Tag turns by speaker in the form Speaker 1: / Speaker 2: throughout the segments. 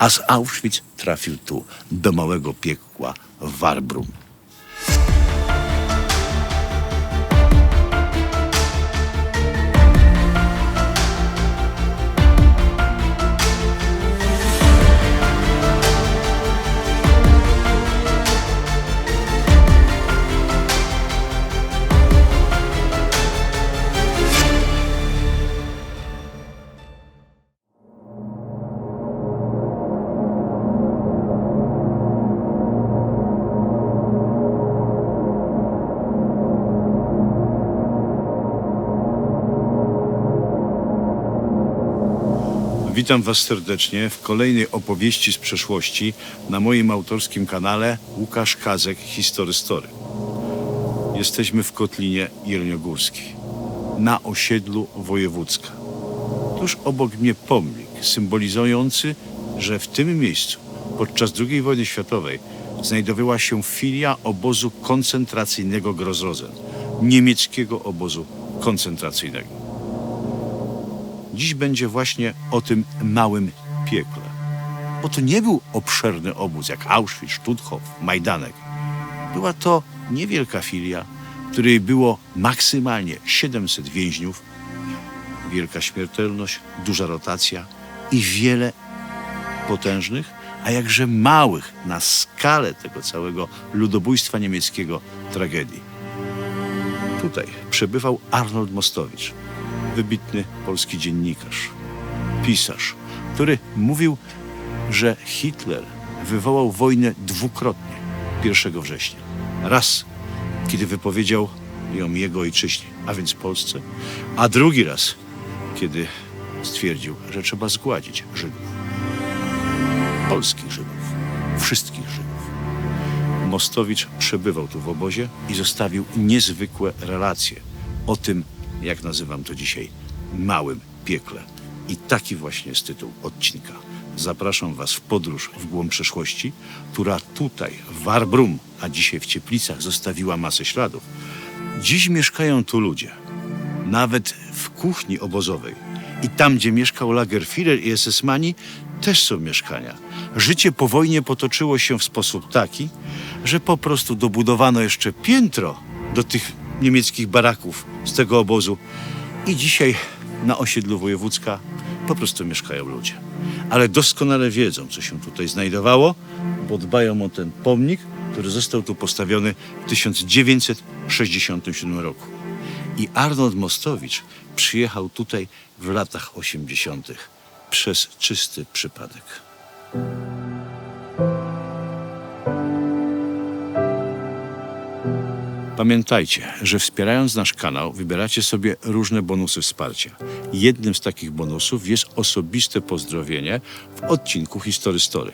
Speaker 1: a z Auschwitz trafił tu, do małego piekła Warbrum. Witam Was serdecznie w kolejnej opowieści z przeszłości na moim autorskim kanale Łukasz Kazek Historystory. Jesteśmy w Kotlinie Jeleniogórskiej, na osiedlu Wojewódzka. Tuż obok mnie pomnik symbolizujący, że w tym miejscu podczas II wojny światowej znajdowała się filia obozu koncentracyjnego Grozrozen, niemieckiego obozu koncentracyjnego. Dziś będzie właśnie o tym małym piekle. Bo to nie był obszerny obóz jak Auschwitz, Stutthof, Majdanek. Była to niewielka filia, w której było maksymalnie 700 więźniów, wielka śmiertelność, duża rotacja i wiele potężnych, a jakże małych na skalę tego całego ludobójstwa niemieckiego tragedii. Tutaj przebywał Arnold Mostowicz, wybitny polski dziennikarz, pisarz, który mówił, że Hitler wywołał wojnę dwukrotnie 1 września. Raz, kiedy wypowiedział ją jego ojczyźnie, a więc Polsce, a drugi raz, kiedy stwierdził, że trzeba zgładzić Żydów. Polskich Żydów, wszystkich Żydów. Mostowicz przebywał tu w obozie i zostawił niezwykłe relacje o tym, jak nazywam to dzisiaj, małym piekle. I taki właśnie jest tytuł odcinka. Zapraszam Was w podróż w głąb przeszłości, która tutaj, w Warbrum, a dzisiaj w Cieplicach, zostawiła masę śladów. Dziś mieszkają tu ludzie, nawet w kuchni obozowej. I tam, gdzie mieszkał Lagerführer i SS-mani, też są mieszkania. Życie po wojnie potoczyło się w sposób taki, że po prostu dobudowano jeszcze piętro do tych niemieckich baraków z tego obozu. I dzisiaj na osiedlu Wojewódzka po prostu mieszkają ludzie. Ale doskonale wiedzą, co się tutaj znajdowało, bo dbają o ten pomnik, który został tu postawiony w 1967 roku. I Arnold Mostowicz przyjechał tutaj w latach 80. przez czysty przypadek. Pamiętajcie, że wspierając nasz kanał, wybieracie sobie różne bonusy wsparcia. Jednym z takich bonusów jest osobiste pozdrowienie w odcinku History Story.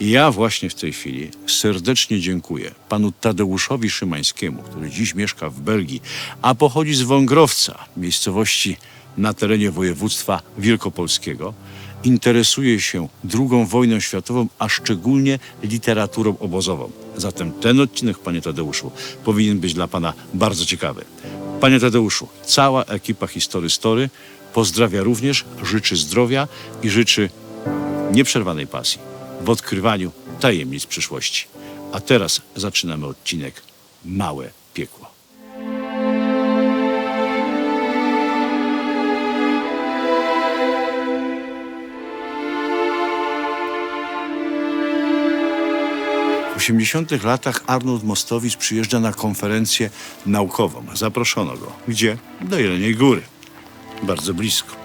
Speaker 1: Ja właśnie w tej chwili serdecznie dziękuję panu Tadeuszowi Szymańskiemu, który dziś mieszka w Belgii, a pochodzi z Wągrowca, miejscowości na terenie województwa wielkopolskiego. Interesuje się II wojną światową, a szczególnie literaturą obozową. Zatem ten odcinek, panie Tadeuszu, powinien być dla pana bardzo ciekawy. Panie Tadeuszu, cała ekipa History Story pozdrawia również, życzy zdrowia i życzy nieprzerwanej pasji w odkrywaniu tajemnic przyszłości. A teraz zaczynamy odcinek Małe Piekło. W 80 latach Arnold Mostowicz przyjeżdża na konferencję naukową. Zaproszono go. Gdzie? Do Jeleniej Góry. Bardzo blisko.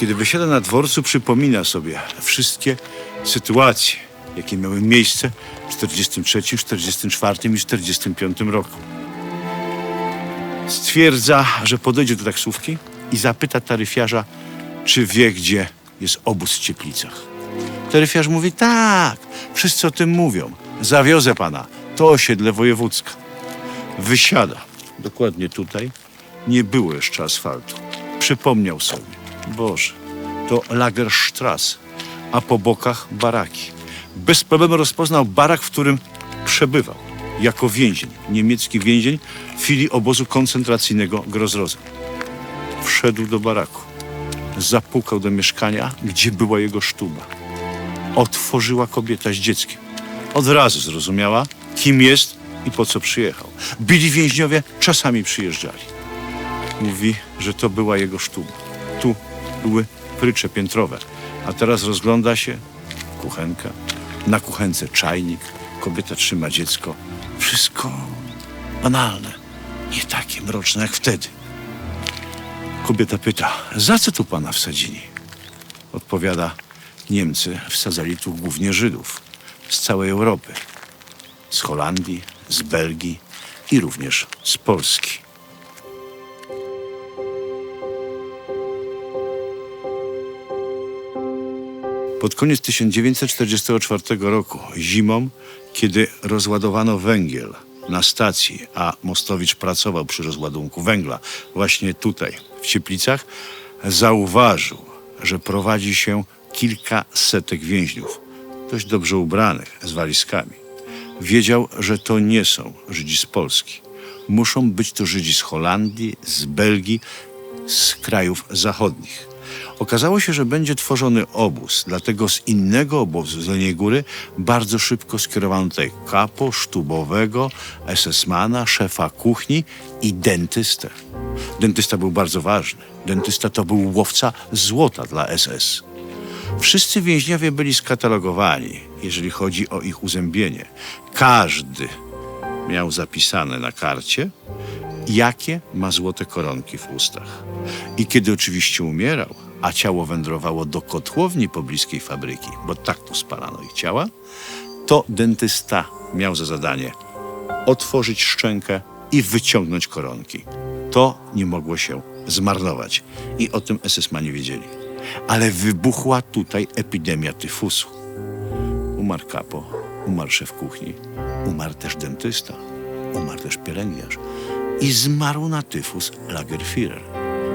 Speaker 1: Kiedy wysiada na dworcu, przypomina sobie wszystkie sytuacje, jakie miały miejsce w 43, 44 i 45 roku. Stwierdza, że podejdzie do taksówki i zapyta taryfiarza, czy wie, gdzie jest obóz w Cieplicach. Taryfiarz mówi, tak, wszyscy o tym mówią. Zawiozę pana, to osiedle wojewódzka. Wysiada, dokładnie tutaj, nie było jeszcze asfaltu. Przypomniał sobie, Boże, to Lagerstrasse, a po bokach baraki. Bez problemu rozpoznał barak, w którym przebywał jako więzień, niemiecki więzień w filii obozu koncentracyjnego Grozrozen. Wszedł do baraku, zapukał do mieszkania, gdzie była jego sztuba. otworzyła kobieta z dzieckiem. Od razu zrozumiała, kim jest i po co przyjechał. Byli więźniowie czasami przyjeżdżali. Mówi, że to była jego sztuba. Tu były prycze piętrowe, a teraz rozgląda się kuchenka, na kuchence czajnik, kobieta trzyma dziecko. Wszystko banalne, nie takie mroczne jak wtedy. Kobieta pyta, za co tu pana wsadzili? Odpowiada, Niemcy wsadzali tu głównie Żydów z całej Europy, z Holandii, z Belgii i również z Polski. Pod koniec 1944 roku, zimą, kiedy rozładowano węgiel na stacji, a Mostowicz pracował przy rozładunku węgla właśnie tutaj, w Cieplicach, zauważył, że prowadzi się kilka setek więźniów, dość dobrze ubranych, z walizkami. Wiedział, że to nie są Żydzi z Polski. Muszą być to Żydzi z Holandii, z Belgii, z krajów zachodnich. Okazało się, że będzie tworzony obóz, dlatego z innego obozu, z Jeleniej Góry, bardzo szybko skierowano tutaj kapo, sztubowego, SS-mana, szefa kuchni i dentystę. Dentysta był bardzo ważny. Dentysta to był łowca złota dla SS. Wszyscy więźniowie byli skatalogowani, jeżeli chodzi o ich uzębienie. Każdy miał zapisane na karcie, jakie ma złote koronki w ustach. I kiedy oczywiście umierał, a ciało wędrowało do kotłowni pobliskiej fabryki, bo tak tu spalano ich ciała, to dentysta miał za zadanie otworzyć szczękę i wyciągnąć koronki. To nie mogło się zmarnować i o tym SS-mani wiedzieli. Ale wybuchła tutaj epidemia tyfusu. Umarł kapo, umarł szef kuchni, umarł też dentysta, umarł też pielęgniarz i zmarł na tyfus Lagerführer.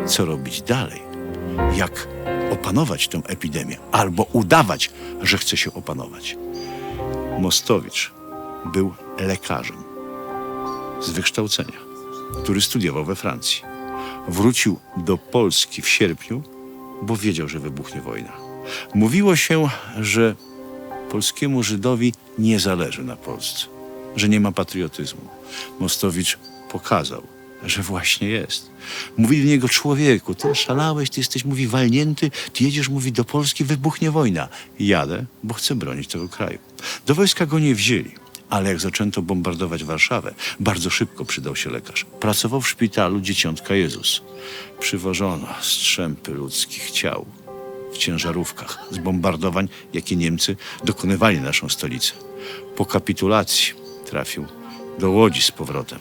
Speaker 1: Co robić dalej? Jak opanować tę epidemię albo udawać, że chce się opanować? Mostowicz był lekarzem z wykształcenia, który studiował we Francji. Wrócił do Polski w sierpniu, bo wiedział, że wybuchnie wojna. Mówiło się, że polskiemu Żydowi nie zależy na Polsce, że nie ma patriotyzmu. Mostowicz pokazał, że właśnie jest. Mówi do niego człowieku, ty szalałeś, ty jesteś, mówi, walnięty, ty jedziesz, mówi, do Polski, wybuchnie wojna. Jadę, bo chcę bronić tego kraju. Do wojska go nie wzięli. Ale jak zaczęto bombardować Warszawę, bardzo szybko przydał się lekarz. Pracował w szpitalu Dzieciątka Jezus. Przywożono strzępy ludzkich ciał w ciężarówkach z bombardowań, jakie Niemcy dokonywali na naszą stolicę. Po kapitulacji trafił do Łodzi z powrotem,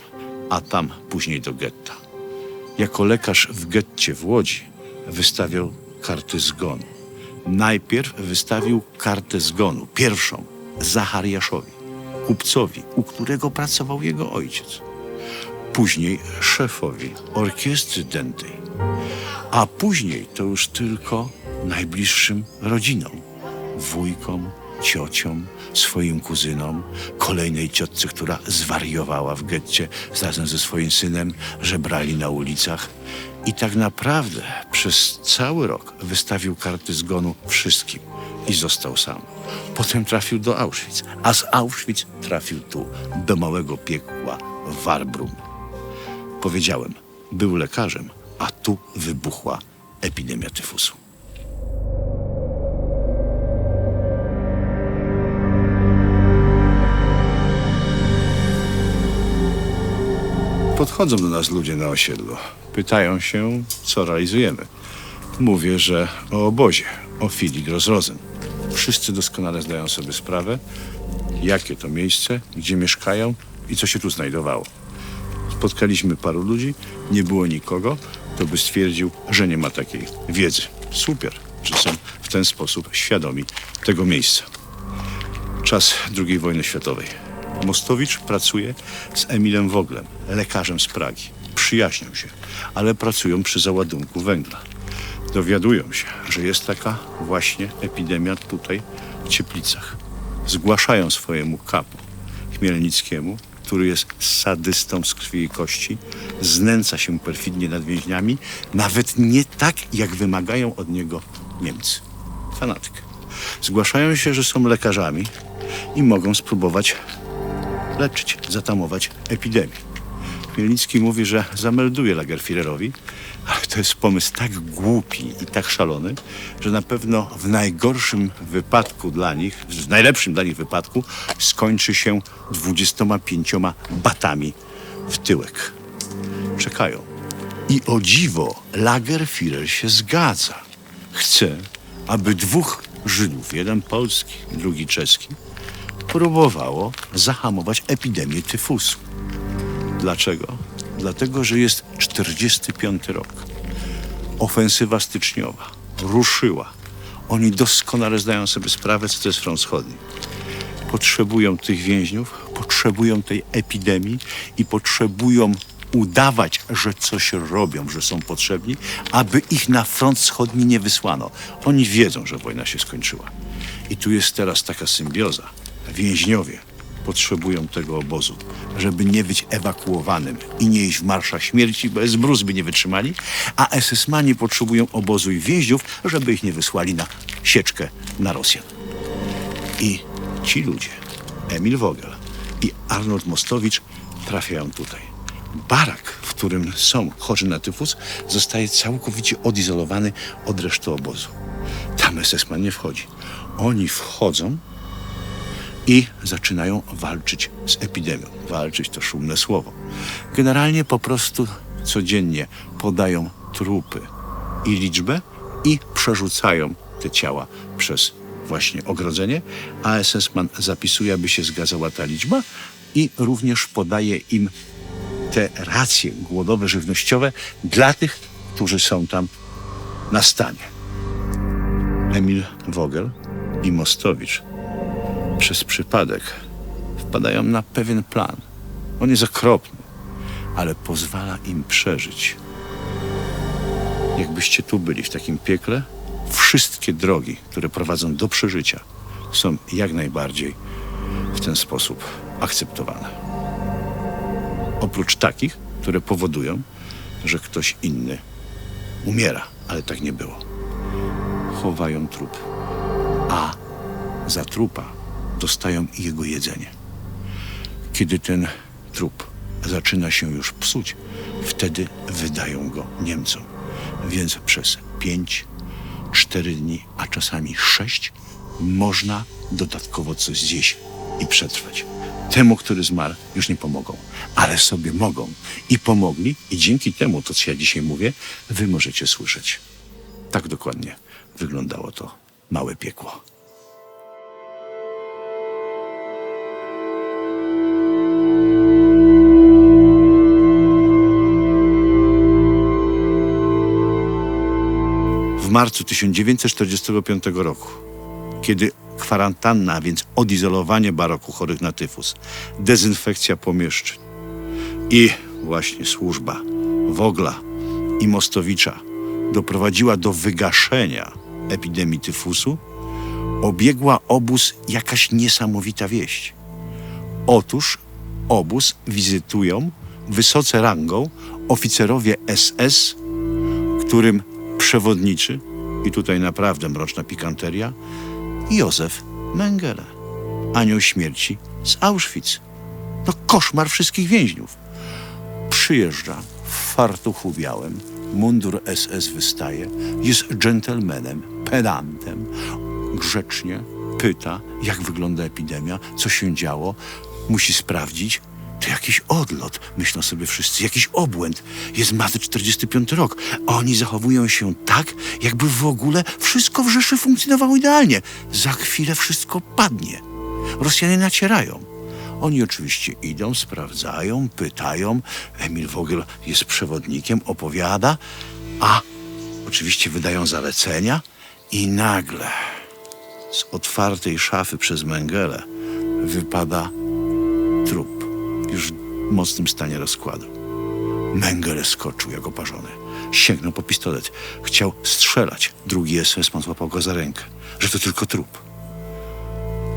Speaker 1: a tam później do getta. Jako lekarz w getcie w Łodzi wystawiał karty zgonu. Najpierw wystawił kartę zgonu, pierwszą, Zachariaszowi, kupcowi, u którego pracował jego ojciec. Później szefowi orkiestry dętej, a później to już tylko najbliższym rodzinom, wujkom, ciociom, swoim kuzynom, kolejnej ciotce, która zwariowała w getcie razem ze swoim synem, żebrali na ulicach. I tak naprawdę przez cały rok wystawił karty zgonu wszystkim i został sam. Potem trafił do Auschwitz, a z Auschwitz trafił tu, do małego piekła Warbrum. Powiedziałem, był lekarzem, a tu wybuchła epidemia tyfusu. Podchodzą do nas ludzie na osiedlu. Pytają się, co realizujemy. Mówię, że o obozie, o filii Grozrozen. Wszyscy doskonale zdają sobie sprawę, jakie to miejsce, gdzie mieszkają i co się tu znajdowało. Spotkaliśmy paru ludzi, nie było nikogo, kto by stwierdził, że nie ma takiej wiedzy. Super, że są w ten sposób świadomi tego miejsca. Czas II wojny światowej. Mostowicz pracuje z Emilem Woglem, lekarzem z Pragi. Przyjaźnią się, ale pracują przy załadunku węgla. Dowiadują się, że jest taka właśnie epidemia tutaj w Cieplicach. Zgłaszają swojemu kapu Chmielnickiemu, który jest sadystą z krwi i kości, znęca się perfidnie nad więźniami, nawet nie tak, jak wymagają od niego Niemcy. Fanatyk. Zgłaszają się, że są lekarzami i mogą spróbować leczyć, zatamować epidemię. Chmielnicki mówi, że zamelduje Lagerführerowi, ale to jest pomysł tak głupi i tak szalony, że na pewno w najgorszym wypadku dla nich, w najlepszym dla nich wypadku skończy się 25 batami w tyłek. Czekają. I o dziwo Lagerführer się zgadza. Chce, aby dwóch Żydów, jeden polski, drugi czeski, próbowało zahamować epidemię tyfusu. Dlaczego? Dlatego, że jest 45 rok. Ofensywa styczniowa ruszyła. Oni doskonale zdają sobie sprawę, co to jest front wschodni. Potrzebują tych więźniów, potrzebują tej epidemii i potrzebują udawać, że coś robią, że są potrzebni, aby ich na front wschodni nie wysłano. Oni wiedzą, że wojna się skończyła. I tu jest teraz taka symbioza. Więźniowie potrzebują tego obozu, żeby nie być ewakuowanym i nie iść w marszach śmierci, bo zbruz by nie wytrzymali, a SS-mani potrzebują obozu i więźniów, żeby ich nie wysłali na sieczkę na Rosjan. I ci ludzie, Emil Vogel i Arnold Mostowicz, trafiają tutaj. Barak, w którym są chorzy na tyfus, zostaje całkowicie odizolowany od reszty obozu. Tam SS-man nie wchodzi. Oni wchodzą i zaczynają walczyć z epidemią. Walczyć to szumne słowo. Generalnie po prostu codziennie podają trupy i liczbę i przerzucają te ciała przez właśnie ogrodzenie, a SS-man zapisuje, aby się zgadzała ta liczba i również podaje im te racje głodowe, żywnościowe dla tych, którzy są tam na stanie. Emil Vogel i Mostowicz przez przypadek wpadają na pewien plan. On jest okropny, ale pozwala im przeżyć. Jakbyście tu byli w takim piekle, wszystkie drogi, które prowadzą do przeżycia, są jak najbardziej w ten sposób akceptowane. Oprócz takich, które powodują, że ktoś inny umiera, ale tak nie było. Chowają trup, a za trupa dostają jego jedzenie. Kiedy ten trup zaczyna się już psuć, wtedy wydają go Niemcom. Więc przez pięć, cztery dni, a czasami sześć, można dodatkowo coś zjeść i przetrwać. Temu, który zmarł, już nie pomogą, ale sobie mogą i pomogli, i dzięki temu, to co ja dzisiaj mówię, wy możecie słyszeć. Tak dokładnie wyglądało to małe piekło. W marcu 1945 roku, kiedy kwarantanna, a więc odizolowanie baroku chorych na tyfus, dezynfekcja pomieszczeń i właśnie służba Wogla i Mostowicza doprowadziła do wygaszenia epidemii tyfusu, obiegła obóz jakaś niesamowita wieść. Otóż obóz wizytują wysoce rangą oficerowie SS, którym przewodniczy, i tutaj naprawdę mroczna pikanteria, Józef Mengele, anioł śmierci z Auschwitz. To koszmar wszystkich więźniów. Przyjeżdża w fartuchu białym, mundur SS wystaje, jest dżentelmenem, pedantem, grzecznie pyta, jak wygląda epidemia, co się działo, musi sprawdzić, to jakiś odlot, myślą sobie wszyscy, jakiś obłęd. Jest maty 45 rok, a oni zachowują się tak, jakby w ogóle wszystko w Rzeszy funkcjonowało idealnie. Za chwilę wszystko padnie. Rosjanie nacierają. Oni oczywiście idą, sprawdzają, pytają. Emil Vogel jest przewodnikiem, opowiada, a oczywiście wydają zalecenia i nagle z otwartej szafy przez Mengele wypada trup już w mocnym stanie rozkładu. Mengele skoczył jak oparzony. Sięgnął po pistolet. Chciał strzelać. Drugi SS-man złapał go za rękę, że to tylko trup.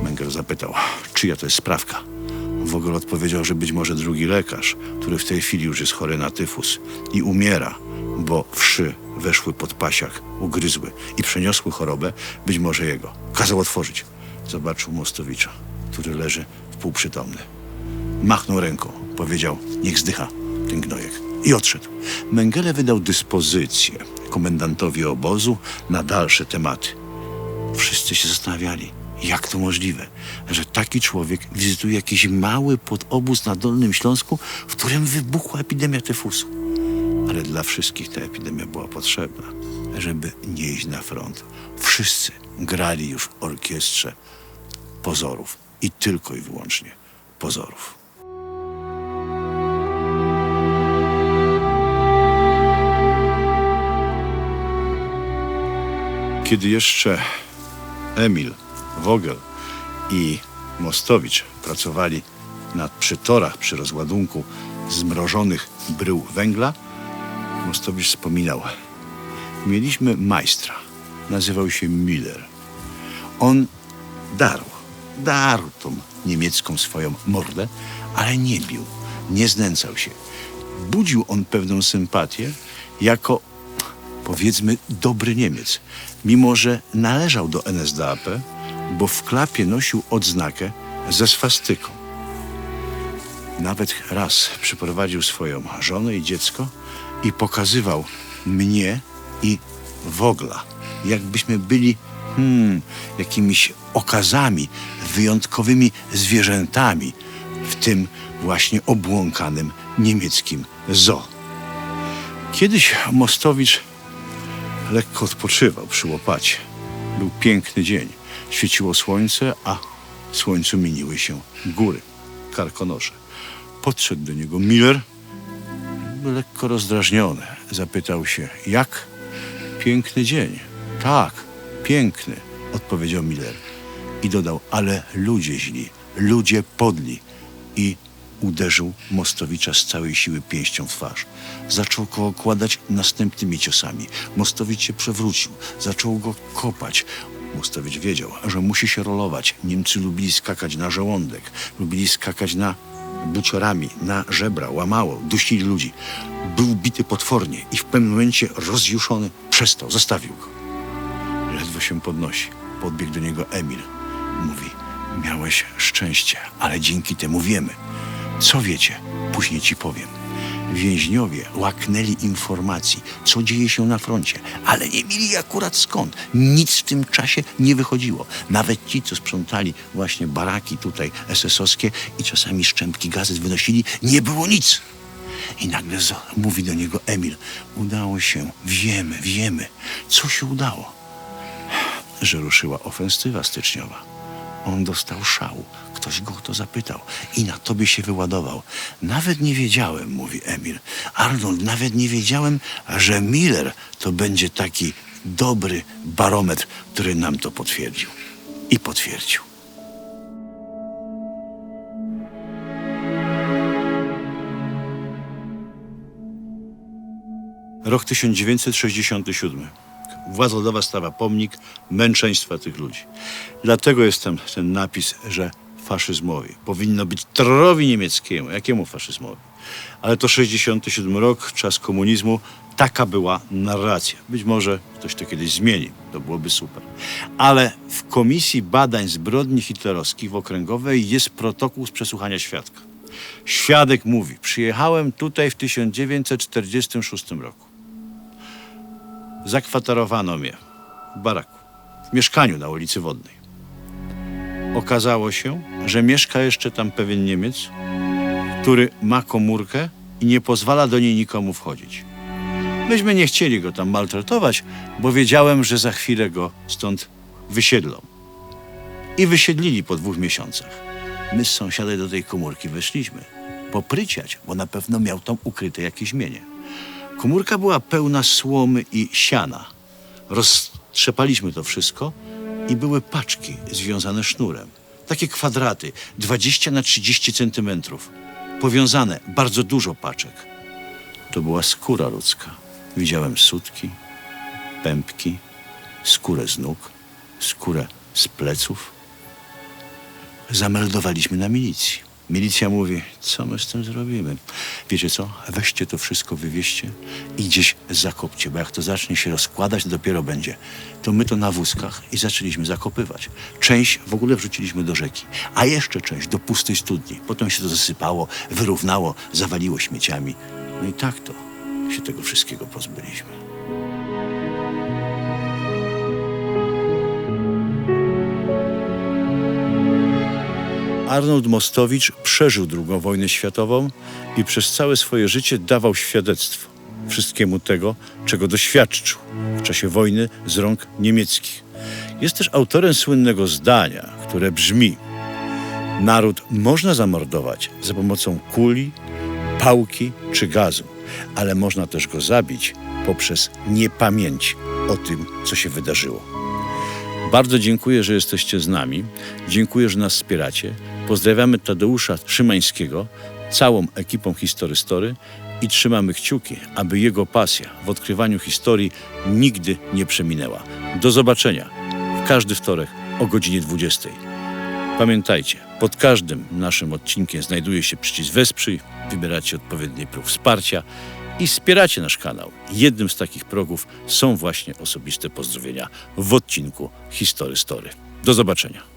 Speaker 1: Mengele zapytał, czyja to jest sprawka. W ogóle odpowiedział, że być może drugi lekarz, który w tej chwili już jest chory na tyfus i umiera, bo wszy weszły pod pasiak, ugryzły i przeniosły chorobę, być może jego. Kazał otworzyć. Zobaczył Mostowicza, który leży wpółprzytomny. Machnął ręką, powiedział, niech zdycha ten gnojek. I odszedł. Mengele wydał dyspozycję komendantowi obozu na dalsze tematy. Wszyscy się zastanawiali, jak to możliwe, że taki człowiek wizytuje jakiś mały podobóz na Dolnym Śląsku, w którym wybuchła epidemia tyfusu. Ale dla wszystkich ta epidemia była potrzebna, żeby nie iść na front. Wszyscy grali już w orkiestrze pozorów i tylko i wyłącznie pozorów. Kiedy jeszcze Emil, Wogel i Mostowicz pracowali nad przytorach przy rozładunku zmrożonych brył węgla, Mostowicz wspominał, mieliśmy majstra, nazywał się Miller. On darł, darł tą niemiecką swoją mordę, ale nie bił, nie znęcał się. Budził on pewną sympatię jako powiedzmy dobry Niemiec, mimo że należał do NSDAP, bo w klapie nosił odznakę ze swastyką. Nawet raz przyprowadził swoją żonę i dziecko i pokazywał mnie i Wogla, jakbyśmy byli hmm, jakimiś okazami, wyjątkowymi zwierzętami w tym właśnie obłąkanym niemieckim zoo. Kiedyś Mostowicz lekko odpoczywał przy łopacie. Był piękny dzień. Świeciło słońce, a słońcu miniły się góry, karkonosze. Podszedł do niego Miller, lekko rozdrażniony. Zapytał się, jak? Piękny dzień. Tak, piękny, odpowiedział Miller. I dodał, ale ludzie źli, ludzie podli. I uderzył Mostowicza z całej siły pięścią w twarz. Zaczął go okładać następnymi ciosami. Mostowicz się przewrócił, zaczął go kopać. Mostowicz wiedział, że musi się rolować. Niemcy lubili skakać na żołądek, lubili skakać na buciorami, na żebra, łamało, dusili ludzi. Był bity potwornie i w pewnym momencie rozjuszony przestał, zostawił go. Ledwo się podnosi. Podbiegł do niego Emil. Mówi, miałeś szczęście, ale dzięki temu wiemy. Co wiecie? Później ci powiem. Więźniowie łaknęli informacji, co dzieje się na froncie, ale nie mieli akurat skąd. Nic w tym czasie nie wychodziło. Nawet ci, co sprzątali właśnie baraki tutaj SS-owskie i czasami szczępki gazet wynosili, nie było nic. I nagle mówi do niego Emil, udało się, wiemy, wiemy. Co się udało? Że ruszyła ofensywa styczniowa. On dostał szału. Ktoś go o to zapytał i na tobie się wyładował. Nawet nie wiedziałem, mówi Emil. Arnold, nawet nie wiedziałem, że Miller to będzie taki dobry barometr, który nam to potwierdził. I potwierdził. Rok 1967. Władza ludowa stawia pomnik męczeństwa tych ludzi. Dlatego jest tam ten napis, że faszyzmowi. Powinno być terrorowi niemieckiemu. Jakiemu faszyzmowi? Ale to 67 rok, czas komunizmu. Taka była narracja. Być może ktoś to kiedyś zmieni. To byłoby super. Ale w Komisji Badań Zbrodni Hitlerowskich w Okręgowej jest protokół z przesłuchania świadka. Świadek mówi, przyjechałem tutaj w 1946 roku. Zakwaterowano mnie w baraku, w mieszkaniu na ulicy Wodnej. Okazało się, że mieszka jeszcze tam pewien Niemiec, który ma komórkę i nie pozwala do niej nikomu wchodzić. Myśmy nie chcieli go tam maltretować, bo wiedziałem, że za chwilę go stąd wysiedlą. I wysiedlili po dwóch miesiącach. My z sąsiadem do tej komórki weszliśmy. Popryciać, bo na pewno miał tam ukryte jakieś mienie. Komórka była pełna słomy i siana. Roztrzepaliśmy to wszystko i były paczki związane sznurem. Takie kwadraty, 20 na 30 centymetrów. Powiązane, bardzo dużo paczek. To była skóra ludzka. Widziałem sutki, pępki, skórę z nóg, skórę z pleców. Zameldowaliśmy na milicji. Milicja mówi, co my z tym zrobimy? Wiecie co? Weźcie to wszystko, wywieźcie i gdzieś zakopcie, bo jak to zacznie się rozkładać, to dopiero będzie. To my to na wózkach i zaczęliśmy zakopywać. Część w ogóle wrzuciliśmy do rzeki, a jeszcze część do pustej studni. Potem się to zasypało, wyrównało, zawaliło śmieciami. No i tak to się tego wszystkiego pozbyliśmy. Arnold Mostowicz przeżył II wojnę światową i przez całe swoje życie dawał świadectwo wszystkiemu tego, czego doświadczył w czasie wojny z rąk niemieckich. Jest też autorem słynnego zdania, które brzmi: Naród można zamordować za pomocą kuli, pałki czy gazu, ale można też go zabić poprzez niepamięć o tym, co się wydarzyło. Bardzo dziękuję, że jesteście z nami. Dziękuję, że nas wspieracie. Pozdrawiamy Tadeusza Szymańskiego, całą ekipą Historystory i trzymamy kciuki, aby jego pasja w odkrywaniu historii nigdy nie przeminęła. Do zobaczenia w każdy wtorek o godzinie 20. Pamiętajcie, pod każdym naszym odcinkiem znajduje się przycisk Wesprzyj, wybieracie odpowiedni próg wsparcia i wspieracie nasz kanał. Jednym z takich progów są właśnie osobiste pozdrowienia w odcinku History Story. Do zobaczenia.